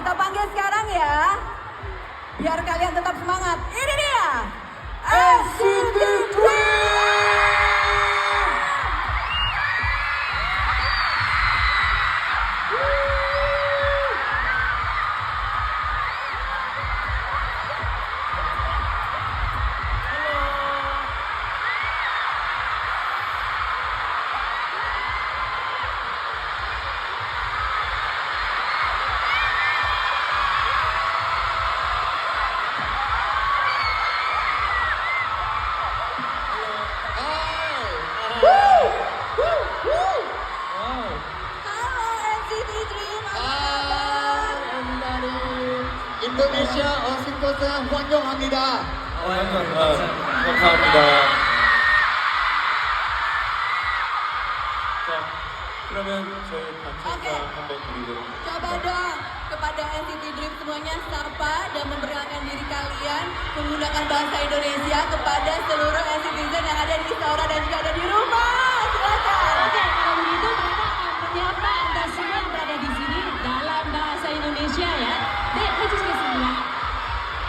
Kita panggil sekarang ya. Biar kalian tetap semangat. Ini dia. SCB. Indonesia Osinkosa Hwanyong Hamida. Hwanyong Hamida. 자, 그러면 Coba dong kepada NCT Dream semuanya sarpa dan memperkenalkan diri kalian menggunakan bahasa Indonesia kepada seluruh NCTzen yang ada di Saura dan juga ada di rumah.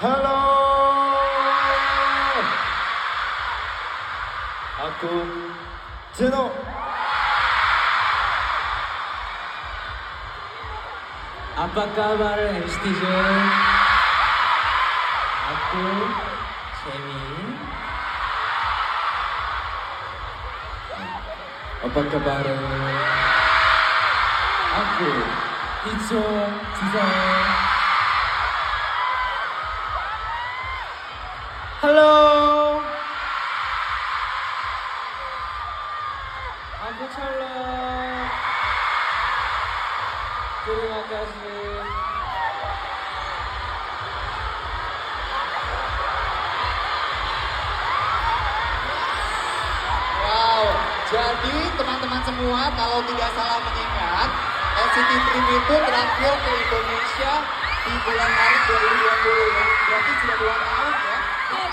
Hello. Aku Jeno. Apa kabar netizen? Aku Semi. Apa kabar? Aku Ijo Jisan. Terima kasih. Wow, jadi teman-teman semua kalau tidak salah mengingat, NCT Dream itu terakhir ke Indonesia di bulan Maret 2020 ya. Berarti sudah dua tahun ya. Iya,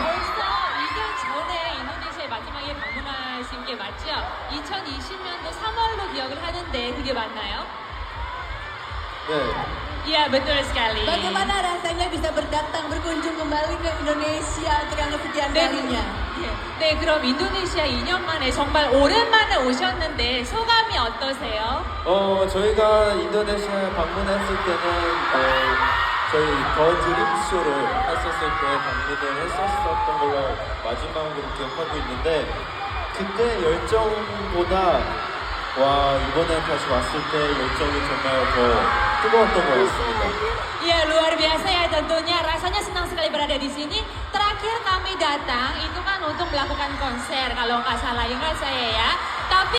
맞죠? 2020년도 3월로 기억을 하는데 그게 맞나요? 네. Iya betul sekali. Bagaimana rasanya bisa berdatang berkunjung kembali ke Indonesia untuk yang kesekian 네, kalinya? 네, 그럼 인도네시아 2년 만에 정말 오랜만에 오셨는데 소감이 어떠세요? 어 저희가 인도네시아 방문했을 때는 어, 저희 더 드림쇼를 했었을 때 방문을 했었던 걸로 마지막으로 기억하고 있는데 그때 열정보다 와 이번에 다시 왔을 때 열정이 정말 더 뜨거웠던 것 같습니다. Ya luar biasa ya tentunya rasanya senang sekali berada di sini. Terakhir kami datang itu kan untuk melakukan konser kalau nggak salah ingat ya saya ya. Tapi